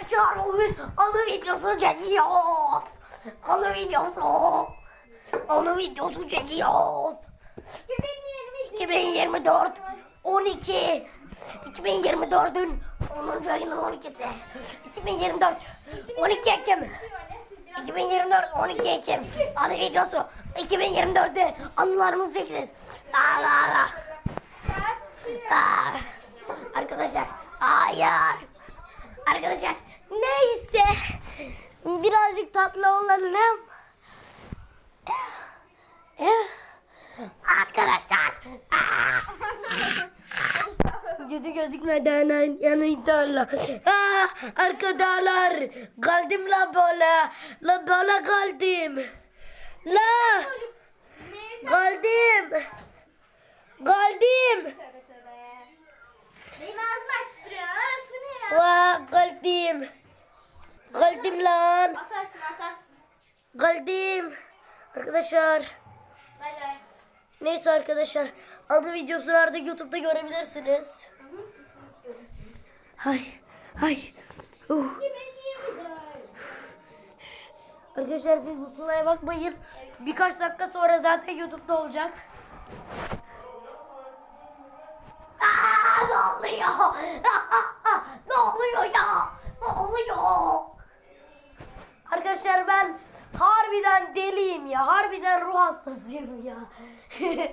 Arkadaşlar anı videosu çekiyoruz. Anı videosu. Anı videosu çekiyoruz. 2024 12 2024'ün 10. ayının 12'si 2024 12 Ekim 2024 12 Ekim anı videosu 2024'te anılarımızı çekeceğiz. La la la. Arkadaşlar hayır. Arkadaşlar neyse birazcık tatlı olalım. Arkadaşlar. Yüzü gözükmeden yanıyla. Ah, arkadaşlar kaldım la böyle. La böyle kaldım. La kaldım. Kaldım. Benim ağzımı açtırıyor. Arası ne ya? Kaldım. Kaldım lan. Atarsın atarsın. Kaldım. Arkadaşlar. Bay bay. Neyse arkadaşlar. Adı videosunu artık YouTube'da görebilirsiniz. Hay. Hay. Uh. Arkadaşlar siz bu sıraya bakmayın. Birkaç dakika sonra zaten YouTube'da olacak. Aa, ne oluyor? ne oluyor ya? Ne oluyor? Arkadaşlar ben harbiden deliyim ya. Harbiden ruh hastasıyım ya.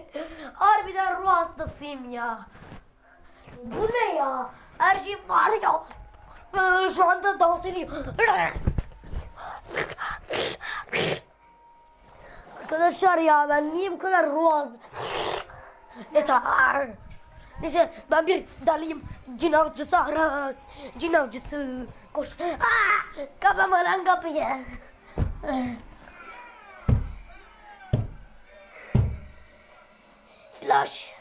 harbiden ruh hastasıyım ya. Bu ne ya? Her şey var ya. Ee, Şu anda dans ediyor. Arkadaşlar ya ben niye bu kadar ruh hastası? Yeter. Neyse ben bir dalıyım. Cin avcısı Aras. Cin avcısı. Koş. Aa, kapama lan kapıyı. Flash.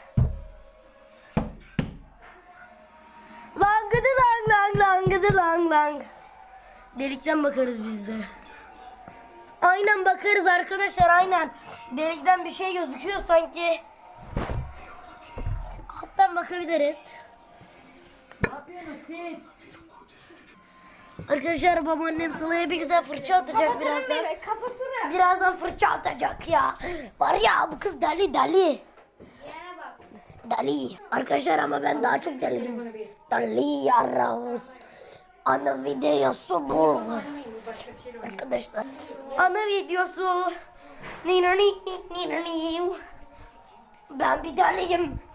Lang gıdı lang lang lang gıdı lang lang. Delikten bakarız biz de. Aynen bakarız arkadaşlar aynen. Delikten bir şey gözüküyor sanki. Bakabiliriz. Arkadaşlar babaannem Sıla'ya bir güzel fırça atacak birazdan. Kapatırım. Birazdan fırça atacak ya. Var ya bu kız deli deli. Deli. Arkadaşlar ama ben daha çok deliyim. Deli yarağız. Ana videosu bu. Arkadaşlar. Ana videosu. Ben bir deliyim.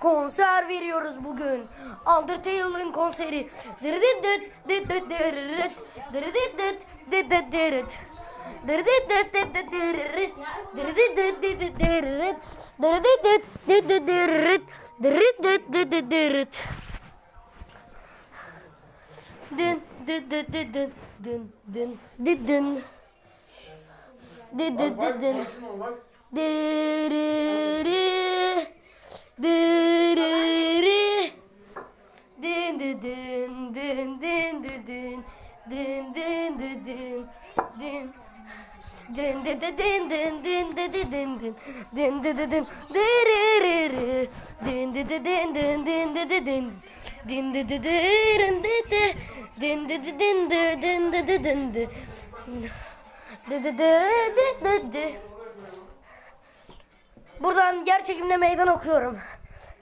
Konser veriyoruz bugün. Undertale'ın konseri. Dın dın dın dın dın dın dın dın dın. Dın dın dın dın. Dırırı. Dırırı. Dın dın dın dın dın dın dın. Dın dın dın dın. Dın. Dın dın dın dın dın dın dın dın dın dın. Dın dın dın. Dırırırı. Dın dın dın dın dın dın dın dın dın. Dın dın dın dın dın dın. Dın dın dın dın dın dın dın dın dın dın. Dı dı dı dı dı dı. Buradan yer çekimle meydan okuyorum.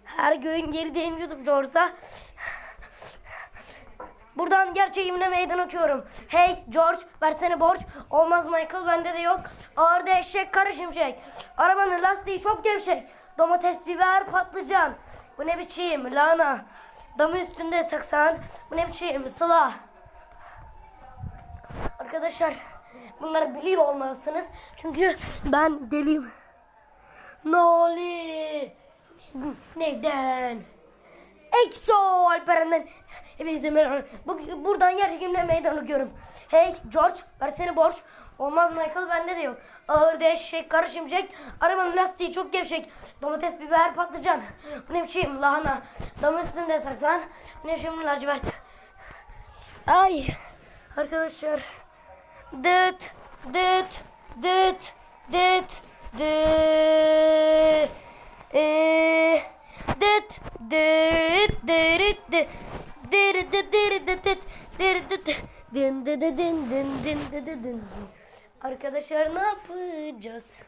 Her gün geldiğim YouTube'da olsa Buradan yer çekimle meydan okuyorum. Hey George versene borç. Olmaz Michael bende de yok. Ağırda eşek şimşek. Arabanın lastiği çok gevşek. Domates, biber, patlıcan. Bu ne biçim lahana. Damı üstünde saksan. Bu ne biçim sıla. Arkadaşlar bunları biliyor olmalısınız. Çünkü ben deliyim. Oluyor? Neden? Exo Alperen'den hepinize merhaba. Bu, buradan yer çekimle meydan okuyorum. Hey George versene borç. Olmaz Michael bende de yok. Ağır eşek karışımcak. Arabanın lastiği çok gevşek. Domates, biber, patlıcan. Bu ne biçim lahana. Damın üstünde saksan. Bu ne biçim lacivert. Ay arkadaşlar. Dıt dıt dıt dıt dıt. Ee, dıt dıt dırıt dıt. Dırı dı dırı dı dıt. Dırı dı dı. Dın dı dı dın dın dın dı dı dın. Arkadaşlar ne yapacağız?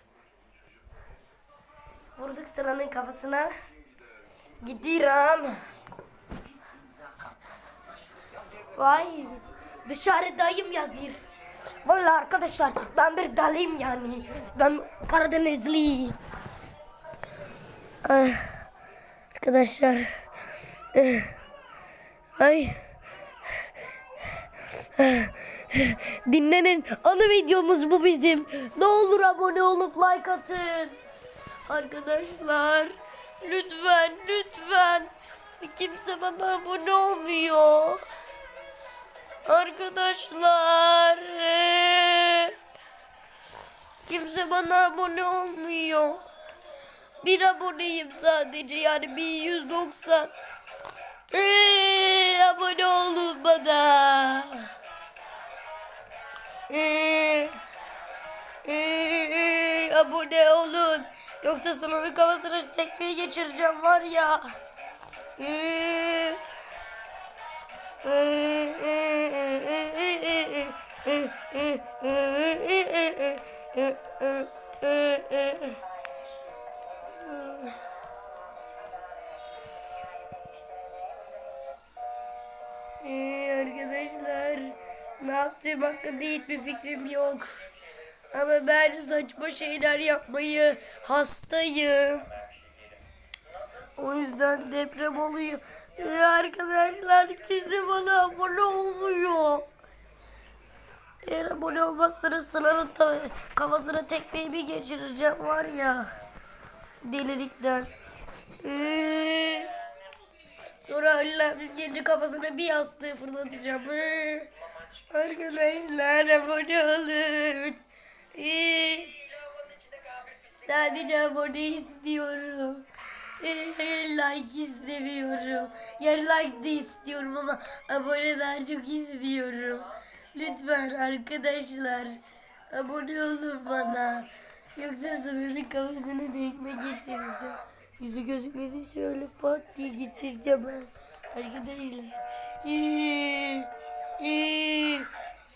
Vurduk sıranın kafasına. Gidiyorum. Vay dışarıdayım yazıyor. Vallahi arkadaşlar ben bir dalıyım yani. Ben Karadenizli. Ah, Arkadaşlar. Ay. Dinlenin ana videomuz bu bizim. Ne olur abone olup like atın. Arkadaşlar lütfen lütfen kimse bana abone olmuyor. Arkadaşlar kimse bana abone olmuyor. Bir aboneyim sadece yani 1190. Eee, abone olun bana. Eee, eee, abone olun. Yoksa sınırın kafasına tekmeyi geçireceğim var ya. Ee, ne yaptığım hakkında hiçbir fikrim yok. Ama ben saçma şeyler yapmayı hastayım. O yüzden deprem oluyor. Arkadaşlar kimse bana abone olmuyor. Eğer abone olmazsanız ta- kafasına tekmeyi bir geçireceğim var ya. Delilikten. Ee, sonra Halil abim gelince kafasına bir yastığı fırlatacağım. Ee, arkadaşlar abone olun. Ee, sadece abone istiyorum. Ee, like istemiyorum. Yani like de istiyorum ama abone daha çok istiyorum. Lütfen arkadaşlar abone olun bana. Yoksa sınırın kafasına tekme geçireceğim. Yüzü gözükmedi şöyle pat diye geçireceğim ben. Arkadaşlar. Ee,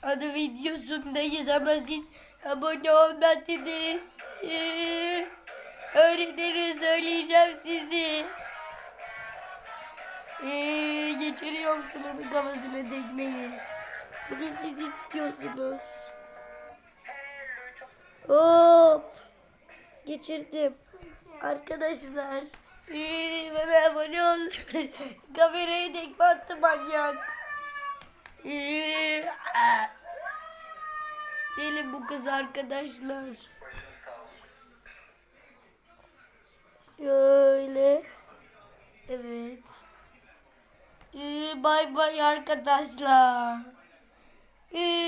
adı videosundayız ama siz abone olmadınız. Ee, öğretmeni söyleyeceğim sizi. Ee, geçiriyorum sınırın kafasına tekmeyi. Bunu siz istiyorsunuz. Hop. Geçirdim. Arkadaşlar. Ee, bana abone olun. Kamerayı tekme attı manyak. Ee. Deli bu kız arkadaşlar. Şöyle. Evet. Ee, bay bay arkadaşlar. Ee,